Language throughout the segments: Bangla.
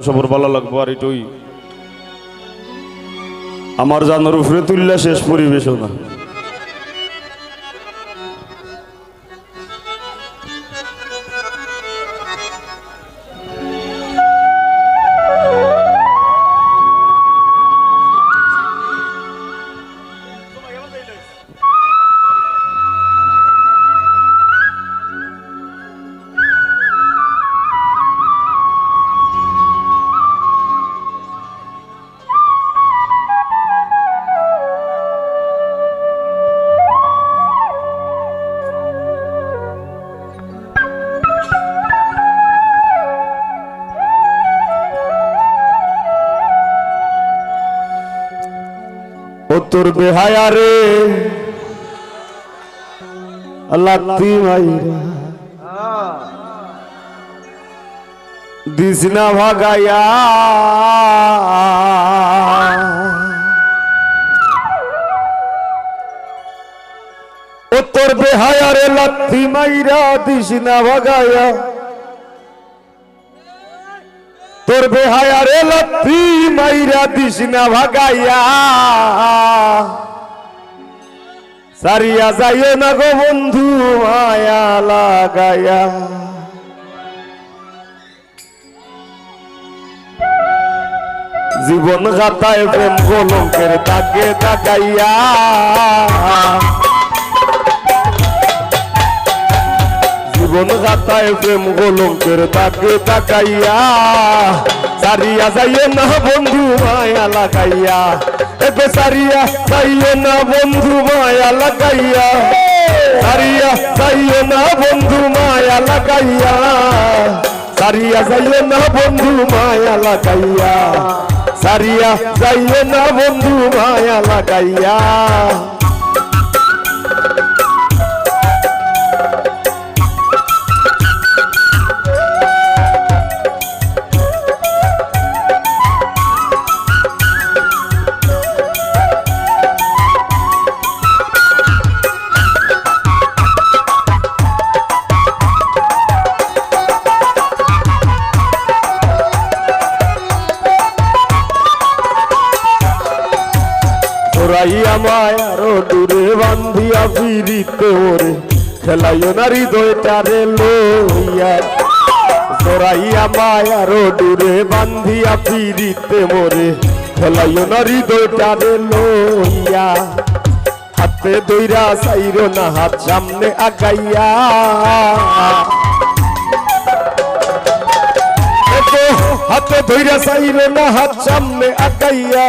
সবর ভালো লাগবো আর এটুই। আমার জানার উপরে তুললে শেষ পরিবেশও ও তোর বেহায়া রে। লাত্তি মাইরা। দিস না ভাগাইয়া ও তোর বেহায়া রে লাত্তি মাইরা দিস না ভাগাইয়া তোর বেহায়া রে লাত্তি মাইরা দিস না ভাগাইয়া। সারিয়া যাইও না গো বন্ধু, মায়া লাগাইয়া। জীবন গাতায় প্রেম কলঙ্কের তাকে তাকাইয়া জীবন গাতায় প্রেম কলঙ্কের তাকে তাকাইয়া, সারিয়া যাইও না বন্ধু মায়া লাগাইয়া, এবে সারিয়া যাইও না বন্ধু মায়া লাগাইয়া, সারিয়া যাইও না বন্ধু মায়া লাগাইয়া, সারিয়া যাইও না বন্ধু মায়া লাগাইয়া, সারিয়া যাইও না বন্ধু মায়া লাগাইয়া। বান্ধিয়া ফিরিতে ওরে, খেলাইও না হৃদয়টারে লইয়া। জোরাইয়া মায়ারো দূরে বান্ধিয়া ফিরিতে মোরে খেলাইও না হৃদয়টারে লইয়া। হাতে দইরা সাইরো না, হাত সামনে আগাইয়া। হাতে ধইরা সাইরো না, হাত সামনে আগাইয়া।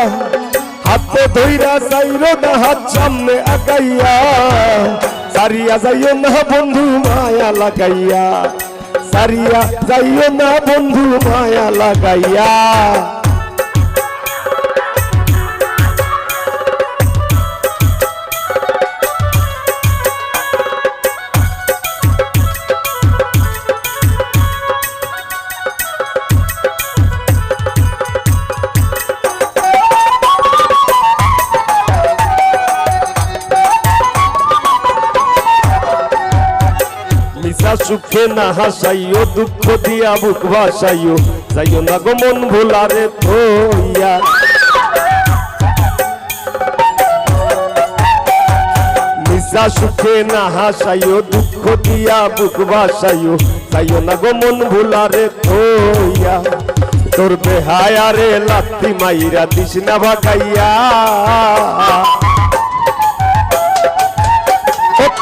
হাতে ধইরা যাইরো না, হাত সামনে আগাইয়া। সারিয়া যাইও না বন্ধু, মায়া লাগাইয়া। সারিয়া যাইও না বন্ধু, মায়া লাগাইয়া। মিশা সুখে না হাসাইও, দুঃখ দিয়া বুক ভাসাইও। যাইও না গো মন ভোলারে থইয়া মিশা সুখে না হাসাইও, দুঃখ দিয়া বুক ভাসাইও। যাইও না গো মন ভোলারে থইয়া তোর বেহায়া রে লাত্তি মাইরা দিস না ভাগাইয়া।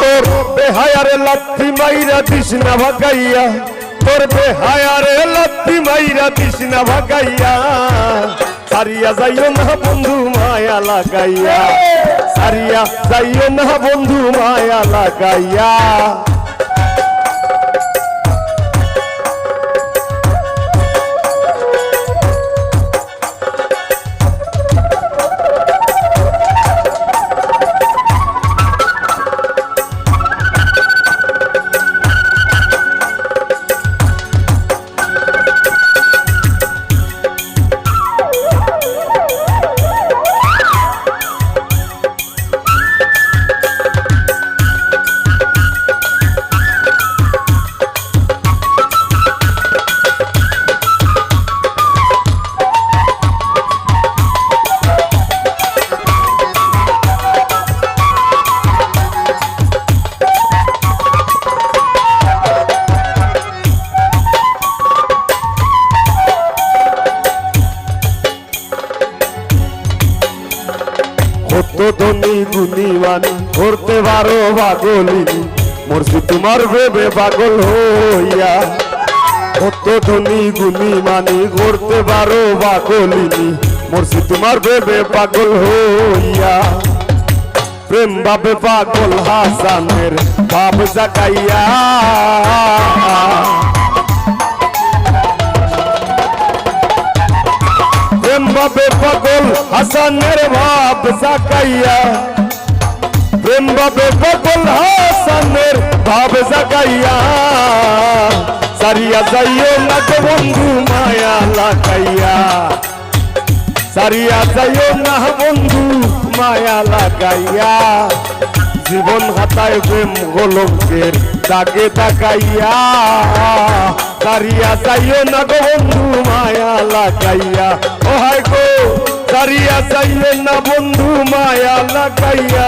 তোর বেহায়ারে লাথি মাইরা দিস ভাগাইয়া। তোর বেহায়ারে লাথি মাইরা দিস ভাগাইয়া। সারিয়া যাইও না বন্ধু মায়া লাগাইয়া। সারিয়া যাইও না বন্ধু মায়া লাগাইয়া। গুণীমান করতে পারো পাগলিনী মরছি তোমার ভেবে পাগল হইয়া। কত ধনী গুণী মানি করতে পারো পাগলিনী মরছি তোমার ভেবে পাগল হইয়া। প্রেম ভাবে পাগল হাসানের বাপ জাকাইয়া প্রেম ভাবে পাগল হাসানের বাপ জাকাইয়া প্রেম ভাবে পাগল হাসানের ভাব জাগাইয়া, সারিয়া যাইও না গো বন্ধু মায়া লাগাইয়া। সারিয়া যাইও না বন্ধু মায়া লাগাইয়া। জীবন হাতায় প্রেম গোলকের দাগে তাকাইয়া সারিয়া যাইও না গো বন্ধু মায়া লাগাইয়া। ও হায় গো, সারিয়া যাইও না বন্ধু মায়া লাগাইয়া।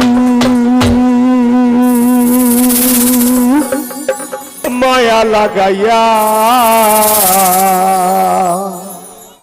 মায়া লাগাইয়া